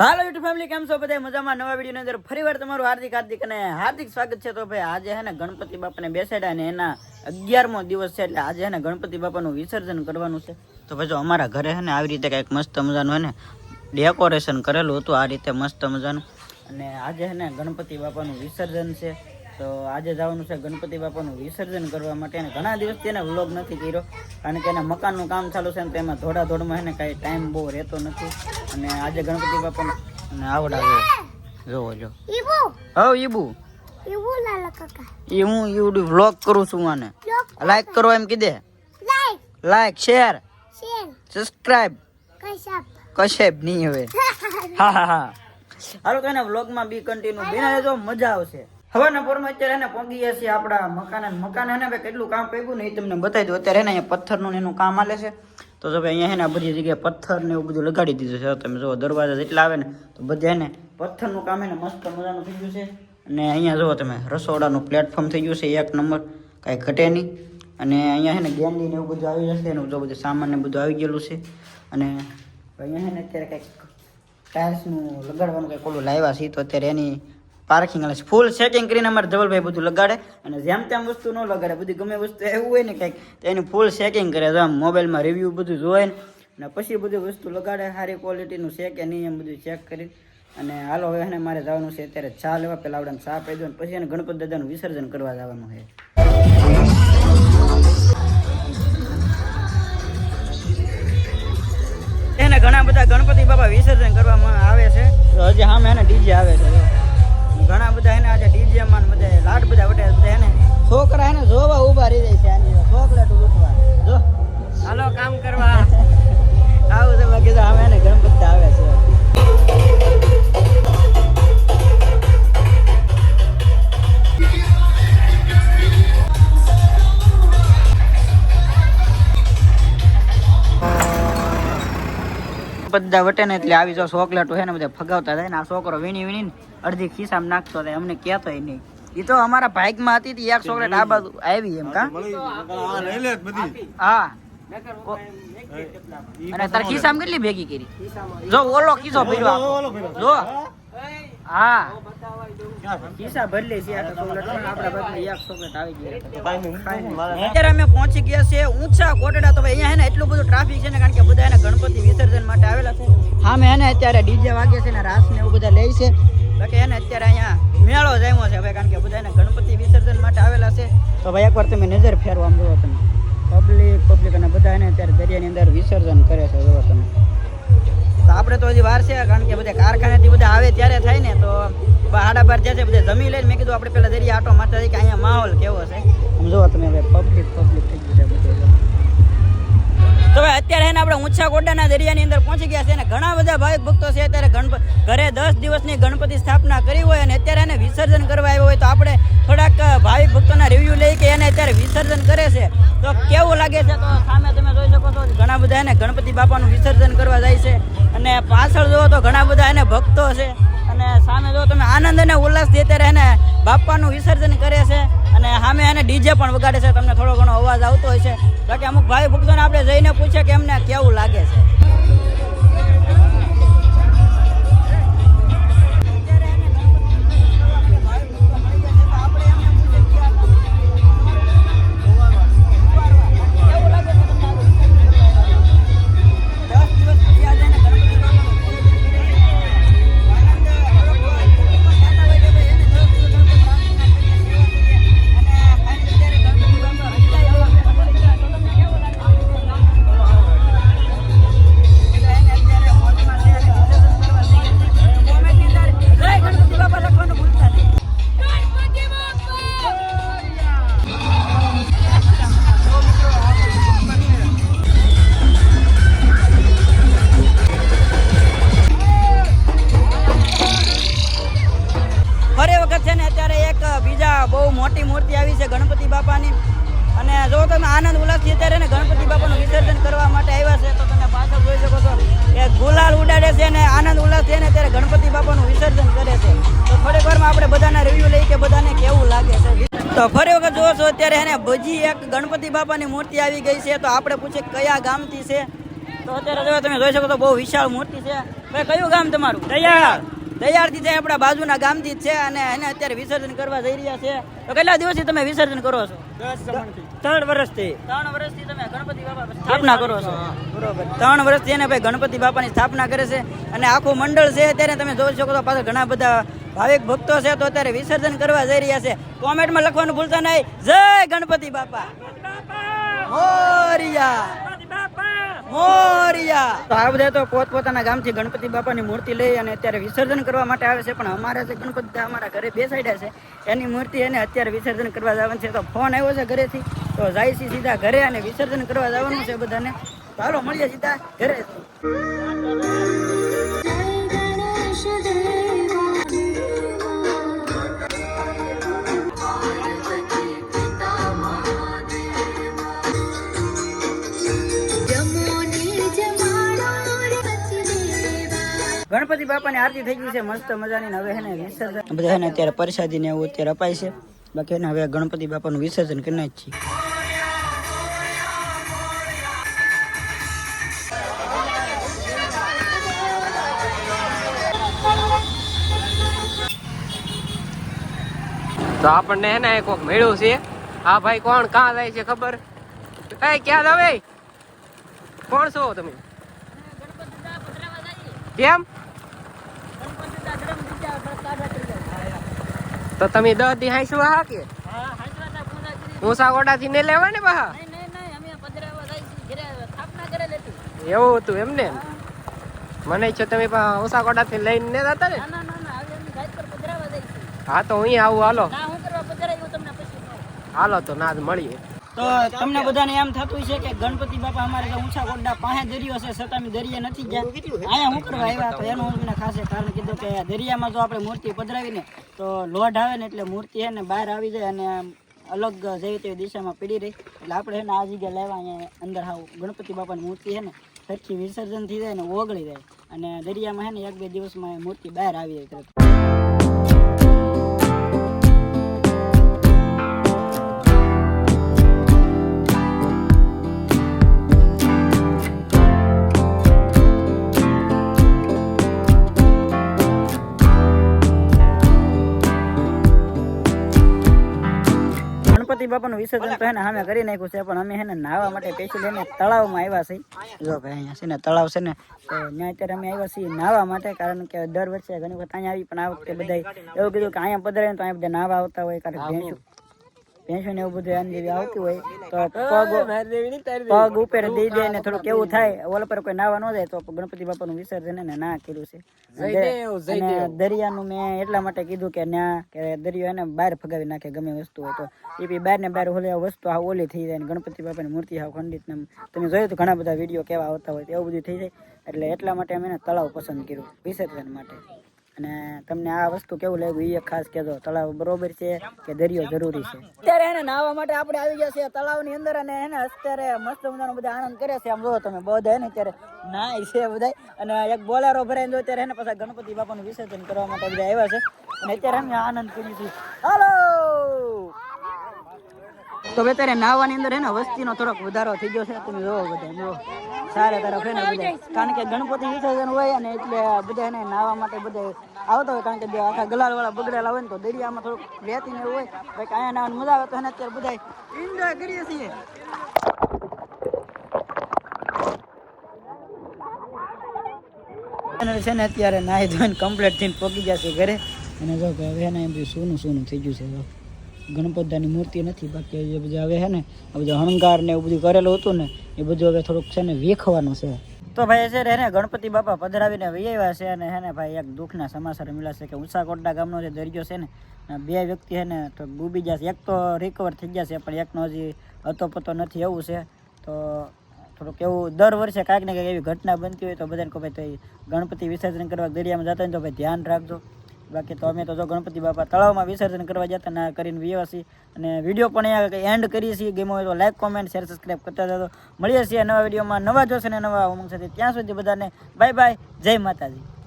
હાલો YouTube family કેમ છો બધા મજામાં? નવા વિડીયોની અંદર ફરીવાર તમારું હાર્દિક હાર્દિક અને હાર્દિક સ્વાગત છે. તો ભાઈ, આજે હે ને ગણપતિ બાપાને બેસાડ્યા અને એના અગિયારમો દિવસ છે, એટલે આજે હે ને ગણપતિ બાપાનું વિસર્જન કરવાનું છે. તો ભાઈ, જો અમારા ઘરે હે ને આવી રીતે કંઈક મસ્ત મજાનું હે ને ડેકોરેશન કરેલું હતું, આ રીતે મસ્ત મજાનું. અને આજે હે ને ગણપતિ બાપાનું વિસર્જન છે. તો આજે જવાનું છે ગણપતિ બાપાનું વિસર્જન કરવા માટે અને ઘણા દિવસથી એને વ્લોગ નથી કર્યો કારણ કે એના મકાનનું કામ ચાલુ છે ને તેમાં ધોડા ધોડમાં એને કાંઈ ટાઈમ બહુ રહેતો નથી. અને આજે ગણપતિ બાપાનું અને આવડા જોવો જો હવ ઈબુ. એ હું ઈવડું વ્લોગ કરું છું આને. Look, લાઈક કરો એમ કીધે. Like share share, subscribe kasap. કશે જ નહીં હવે. હા હા હા. હાલો તો એને વ્લોગમાં બી કન્ટિન્યુ બિના રહેજો મજા આવશે. હવાના પોરમાં અત્યારે એને પહોંચી ગયા છીએ આપણા મકાન મકાન એને ભાઈ કેટલું કામ પગ્યું ને એ તમને બતાવી દઉં. અત્યારે એને અહીંયા પથ્થરનું એનું કામ હાલે છે. તો જો ભાઈ અહીંયા એને બધી જગ્યાએ પથ્થર ને એવું બધું લગાડી દીધું છે. તમે જો દરવાજા જેટલા આવે ને, તો બધા એને પથ્થરનું કામ એને મસ્ત મજાનું થઈ ગયું છે. અને અહીંયા જુઓ તમે, રસોડાનું પ્લેટફોર્મ થઈ ગયું છે એક નંબર. કાંઈ ઘટે નહીં. અને અહીંયા છે ને ને એવું બધું આવી જશે એનું જો બધું સામાન ને બધું આવી ગયેલું છે. અને અહીંયા છે અત્યારે કંઈક ટાઇલ્સનું લગાડવાનું કંઈક ઓલું લાવ્યા છે. તો અત્યારે એની પાર્કિંગ છે. ફૂલ સેટિંગ કરીને અમારે ધવલભાઈ બધું લગાડે. અને જેમ તેમ વસ્તુ ન લગાડે, બધી ગમે વસ્તુ એવું હોય ને કંઈક તો એની ફૂલ સેટિંગ કરે. તો આમ મોબાઈલમાં રિવ્યૂ બધું જોવે ને પછી બધી વસ્તુ લગાડે, સારી ક્વોલિટીનું છે કે નહીં એમ બધું ચેક કરી અને હાલો, હવે એને મારે જવાનું છે, અત્યારે ચા લેવા. પહેલાં આવડાને ચા પી દો પછી એને ગણપતિ દાદાનું વિસર્જન કરવા જવાનું છે. એને ઘણા બધા ગણપતિ બાપા વિસર્જન કરવામાં આવે છે. હજી હા એને ડીજે આવે છે. ઘણા બધા એને આજે ડીજે માં બધા લાટ બધા વટે બધા એને છોકરા એને જોવા ઊભા રહી જાય છે આની તું લૂંટવા જો. હાલો કામ કરવા. આવું તો બાકી તો સામે એને ગણપતિ આવે છે. બધા વટે ને એટલે આવી જો ચોકલેટો હે ને બધા ફગાવતા થાય ને આ છોકરો વીણી વીણી ને અડધી ખિસ્સામાં નાખતો થાય અમને કહેતો નહીં. એ તો અમારા ભાગમાં હતી તી એક ચોકલેટ આ બાજુ આવી એમ કા? હા અને તાર ખિસ્સામાં કેટલી ભેગી કરી? જો ઓલો ખિસ્સો ભર્યો જો. હા? ખિસ્સા ભરલી છે આ તો ચોકલેટ પણ આપણા ભાગમાં એક ચોકલેટ આવી ગઈ. અત્યારે અમે પહોંચી ગયા છે ઊંચા કોટડા તો ભાઈ અહીંયા હે ને એટલું બધું ટ્રાફિક છે ને, કારણ કે બધા એને ગણપતિ વિસર્જન માટે આવેલા છે. સામે એને અત્યારે ડીજે વાગે છે ને રાસ ને એવું બધા લે છે. બાકી એને અત્યારે અહીંયા મેળો જામ્યો છે ભાઈ કારણ કે બધા એને ગણપતિ વિસર્જન માટે આવેલા છે. તો ભાઈ એકવાર તમે નજર ફેરવા આમ તમે. પબ્લિક પબ્લિક અને બધા એને અત્યારે દરિયાની અંદર વિસર્જન કરે છે, જુઓ તમે. તો આપણે તો હજી વાર છે, કારણ કે બધા કારખાનેથી બધા આવે ત્યારે થાય ને, તો હાડા બાર જાય છે, બધા જમી લઈને મેં કીધું આપણે પેલા દરિયા આટો મારતા કે અહીંયા માહોલ કેવો છે. આમ તમે હવે પબ્લિક પબ્લિક. તો હવે અત્યારે એને આપણે ઊંચા કોડાના દરિયાની અંદર પહોંચી ગયા છે અને ઘણા બધા ભાવિક ભક્તો છે અત્યારે ગણપતિ ઘરે દસ દિવસની ગણપતિ સ્થાપના કરી હોય અને અત્યારે એને વિસર્જન કરવા આવ્યો હોય તો આપણે થોડાક ભાવિક ભક્તોના રિવ્યૂ લઈ કે એને અત્યારે વિસર્જન કરે છે. તો કેવું લાગે છે? તો સામે તમે જોઈ શકો છો ઘણા બધા એને ગણપતિ બાપાનું વિસર્જન કરવા જાય છે. અને પાછળ જુઓ તો ઘણા બધા એને ભક્તો છે. અને સામે જો તમે આનંદ અને ઉલ્લાસથી અત્યારે એને બાપાનું વિસર્જન કરે છે. અને ડીજે પણ વગાડે છે, તમને થોડો ઘણો અવાજ આવતો હોય છે. બાકી અમુક ભાઈ ભક્તોને આપણે જઈને પૂછે કે એમને કેવું લાગે છે. ફરી છે ને, અત્યારે એક બીજા બહુ મોટી મૂર્તિ આવી છે ગણપતિ બાપાની. અને જો તમે આનંદ ઉલ્લાસથી અત્યારે ને ગણપતિ બાપાનું વિસર્જન કરવા માટે આવ્યા છે, તો તમે પાછળ જોઈ શકો છો કે ગુલાલ ઉડાડે છે ને, આનંદ ઉલ્લાસથી ને અત્યારે ગણપતિ બાપાનું વિસર્જન કરે છે. તો થોડીક વારમાં આપણે બધાના રિવ્યુ લઈ કે બધાને કેવું લાગે છે. તો ફરી વખત જુઓ છો, અત્યારે એને ભજી એક ગણપતિ બાપાની મૂર્તિ આવી ગઈ છે, તો આપણે પૂછીએ કયા ગામથી છે? તો અત્યારે તમે જોઈ શકો છો, બહુ વિશાળ મૂર્તિ છે. ભાઈ, કયું ગામ તમારું? દયાળ દયાળથી છે આપણા બાજુના ગામથી જ છે અને એને અત્યારે વિસર્જન કરવા જઈ રહ્યા છે. તો કેટલા દિવસથી તમે વિસર્જન કરો છો? ત્રણ વર્ષથી. ત્રણ વર્ષથી તમે ગણપતિ બાપા સ્થાપના કરો છો. બરોબર. ત્રણ વર્ષથી એને ભાઈ ગણપતિ બાપાની સ્થાપના કરે છે અને આખું મંડળ છે ત્યારે તમે જોઈ શકો તો પાછળ ઘણા બધા ભાવિક ભક્તો છે તો અત્યારે વિસર્જન કરવા જઈ રહ્યા છે. કોમેન્ટમાં લખવાનું ભૂલતા નહીં. જય ગણપતિ બાપા. મોરિયા મોરિયા. તો આ બધા તો પોતપોતાના ગામથી ગણપતિ બાપાની મૂર્તિ લઈ અને અત્યારે વિસર્જન કરવા માટે આવે છે. પણ અમારે જે ગણપતિ અમારા ઘરે બેસાડ્યા છે, એની મૂર્તિ એને અત્યારે વિસર્જન કરવા જવાનું છે. તો ફોન આવ્યો છે ઘરેથી. તો જાય છે સીધા ઘરે અને વિસર્જન કરવા જવાનું છે બધાને. ચાલો મળીએ સીધા ઘરે ગણપતિ બાપાની આરતી થઈ ગઈ છે મસ્ત મજાની. હવે હે ને વિસર્જન બધા હે ને અત્યારે પરસાદી ને એવું અત્યારે અપાય છે. બાકી એને હવે ગણપતિ બાપાનું વિસર્જન કરી નાખીએ તો આપણને હે ને કોક મળ્યું છે. આ ભાઈ કોણ કાં જાય છે ખબર? એ ક્યાં જાવે કોણ છો તમે? કેમ? તો તમે દસ દી હાઈશું હા કે ઊંસા ગોડાથી ને લેવા ને બહા એવું હતું એમ ને? મને છે તમે ઊંસા ગોડાથી લઈને ને જતા ને? હા તો અહીં આવું, હાલો. હાલો તો ના મળીએ. તો તમને બધાને એમ થતું છે કે ગણપતિ બાપા અમારે ઊંચા કોટડા પાસે દરિયો છે છતાં અમે દરિયા નથી ગયા. અહીંયા હું કરવા આવ્યા તો એનું અમને ખાસે કારણ કીધું કે દરિયામાં જો આપણે મૂર્તિ પધરાવીને તો લોઢ આવે ને એટલે મૂર્તિ છે ને બહાર આવી જાય અને અલગ જેવી તેવી દિશામાં પડી રહી. એટલે આપણે છે ને આ જગ્યાએ લાવ્યા, અહીંયા અંદર હાવ ગણપતિ બાપાની મૂર્તિ છે ને, સરખી વિસર્જન થઈ જાય ને ઓગળી જાય. અને દરિયામાં છે ને એક બે દિવસમાં મૂર્તિ બહાર આવી જાય ગણપતિ બાપાનું વિસર્જન તો એને સામે કરી નાખ્યું છે, પણ અમે છે ને નાહવા માટે સ્પેશિયલ તળાવ તળાવમાં આવ્યા છીએ. જો ભાઈ અહીંયા છે ને તળાવ છે ને ત્યાં અત્યારે અમે આવ્યા છીએ નાહવા માટે, કારણ કે દર વર્ષે ઘણી વખત અહીંયા આવી, પણ આ વખતે બધા એવું કીધું કે અહીંયા પધરે તો અહીંયા બધા નાહવા આવતા હોય, કારણ કે ભેંસું ને એવું બધું એમ જેવી આવતી હોય તો પગ પગ ઉપર દઈ દે ને થોડું કેવું થાય ઓલ પર કોઈ નાવા ન જાય તો ગણપતિ બાપાનું વિસર્જન ને ના કર્યું છે. અને દરિયાનું મેં એટલા માટે કીધું કે ના કે દરિયો એને બહાર ફગાવી નાખે ગમે વસ્તુ હોય તો. એ બી બહાર ને બહાર ઓલી વસ્તુ આ ઓલી થઈ જાય ને ગણપતિ બાપાની મૂર્તિ હાવ ખંડિત ને તમે જોયું તો ઘણા બધા વીડિયો કેવા આવતા હોય તો એવું બધું થઈ જાય. એટલે એટલા માટે અમે તળાવ પસંદ કર્યું વિસર્જન માટે. અને તમને આ વસ્તુ કેવું લાગ્યું એ ખાસ કહેજો. તળાવ બરોબર છે કે દરિયો જરૂરી છે? અત્યારે એને નાહવા માટે આપણે આવી ગયા છે તળાવની અંદર અને એને અત્યારે મસ્ત મજાનો બધા આનંદ કરે છે. આમ જોવો તમે બધા એને અત્યારે નાય છે બધા અને એક બોલેરો ભરાઈને જો અત્યારે એને પાછા ગણપતિ બાપાનું વિસર્જન કરવા માટે બધા આવ્યા છે. અને અત્યારે અમે આનંદ કરીએ છીએ. હાલો! તો અત્યારે નાહવાની અંદર એને વસ્તીનો થોડોક વધારો થઈ ગયો છે. તમે જોવો બધા જો સારા તરફ હે બધા. કારણ કે ગણપતિ વિસર્જન હોય અને એટલે બધા એને નાવા માટે બધા આવતા હોય. કારણ કે આખા ગલાલ વાળા બગડેલા હોય ને તો દરિયામાં થોડુંક વહેતી ને હોય. ભાઈ અહીંયા નાહવાની મજા આવે તો એને અત્યારે બધા એન્જોય કરીએ છીએ. છે ને અત્યારે નાહી ધોઈને કમ્પ્લીટ થઈને પહોંચી ગયા છે ઘરે. અને જો હવે એને એમ સોનું સોનું થઈ ગયું છે. ગણપતિની મૂર્તિ નથી, બાકી જે બધું હવે છે ને બધું હણગાર ને એવું બધું કરેલું હતું ને એ બધું હવે થોડુંક છે ને વેખવાનું છે. તો ભાઈ છે ને ગણપતિ બાપા પધરાવીને વૈયા છે અને હે ને ભાઈ એક દુઃખના સમાચાર મળ્યા છે કે ઉષાકોટડા ગામનો જે દરિયો છે ને બે વ્યક્તિ છે ને તો ડૂબી જશે એક તો રિકવર થઈ જશે પણ એકનો હજી હતો પતો નથી એવું છે. તો થોડુંક એવું દર વર્ષે કાંઈક ને કાંઈક એવી ઘટના બનતી હોય તો બધાને કહો ભાઈ ગણપતિ વિસર્જન કરવા દરિયામાં જતા હોય તો ભાઈ ધ્યાન રાખજો. બાકી તો અમે તો જો ગણપતિ બાપા તળાવમાં વિસર્જન કરવા જતા ના કરીને વ્યવસી અને વીડિયો પણ અહીંયા એન્ડ કરીએ છીએ. ગેમો હોય તો લાઈક કોમેન્ટ શેર સબસ્ક્રાઈબ કરતા જતો મળીએ છીએ નવા વિડીયોમાં. નવા જોશે ને નવા ઉમંગ સાથે ત્યાં સુધી બધાને બાય બાય જય માતાજી.